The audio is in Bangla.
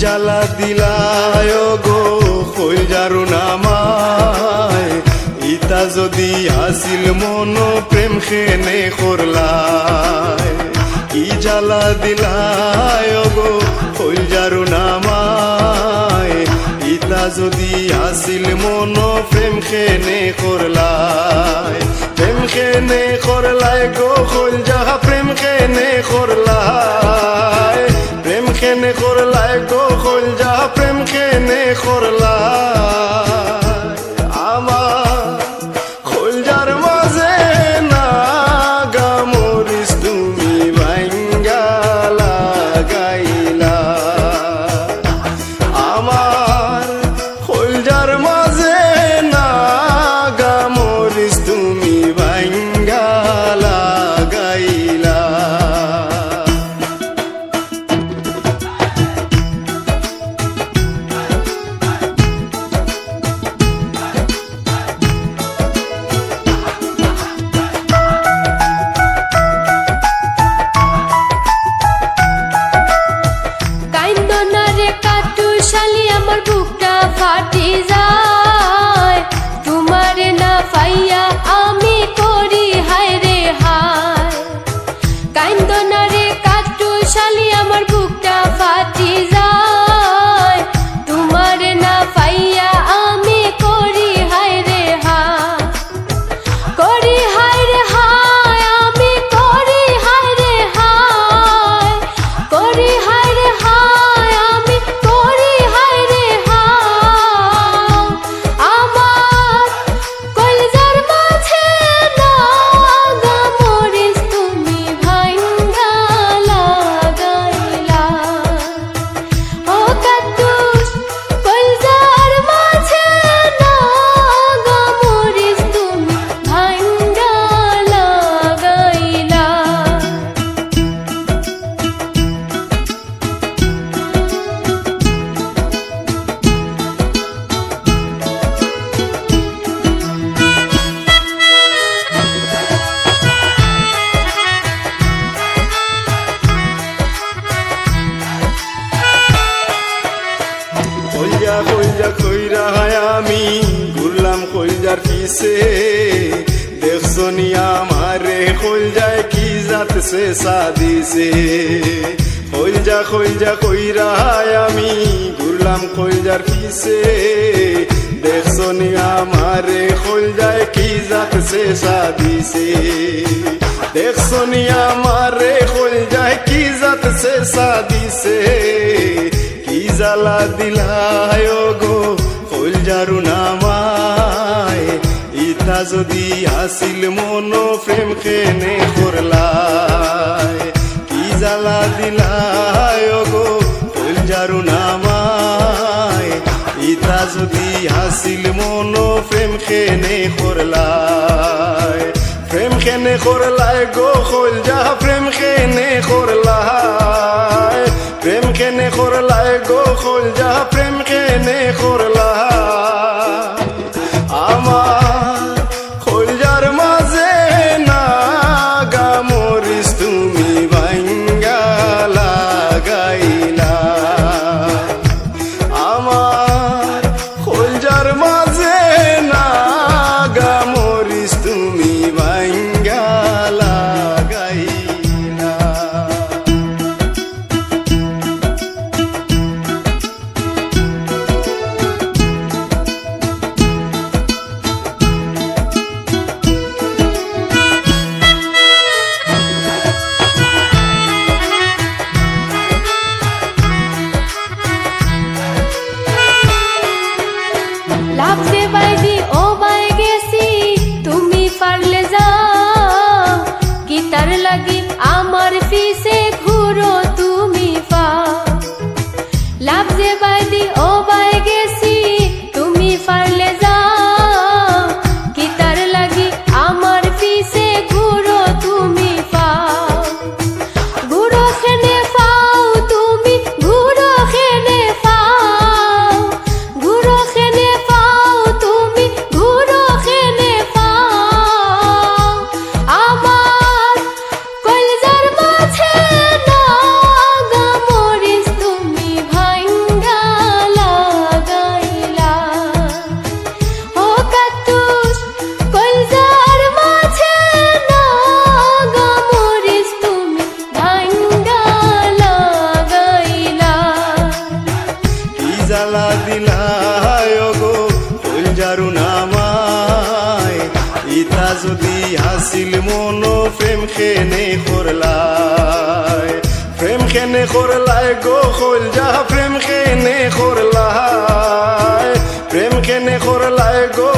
জ্বালা দিলায় গো কই যারু নামায়। ইতা যদি আসিল মন, প্রেম খেনে করলায়। কি জ্বালা দিলায় গো কই যারু নামায়। ইতা যদি আসিল মন, প্রেম খেনে করলায়। প্রেম খেনে করলায় গো কই যাহা প্রেম খেনে করলায়। করলায় গো কই যাহা প্রেম খেনে করলায় কইয়া কইয়া কইরা হায় আমি ঘুরলাম কইজার পিছে দেখছনি আমারে কইজায় কি জাত সে সাদিছে কইজা কইজা কইরা হায় আমি ঘুরলাম কইজার পিছে দেখছনি আমারে কইজায় কি জাত সে সাদিছে দেখছনি আমারে কইজায় কি জাত সে সাদিছে কি জ্বালা দিলায় গো খোল যারু নামায়। ইতা যদি আসিল মন প্রেম খেনে করলায়। কি জ্বালা দিলায় গো খোল যারু নামায়। ইতা যদি আসিল মন প্রেম খেনে করলায়। প্রেম খেনে করলায় গো খোল যা প্রেম খেনে করলায়। প্রেম খেনে করলায় করুণামায় ইতা যদি হাসিল মন প্রেম খেনে করলায় প্রেম খেনে করলায় গো খোল যা, প্রেম খেনে করলায় প্রেম খেনে করলায় গো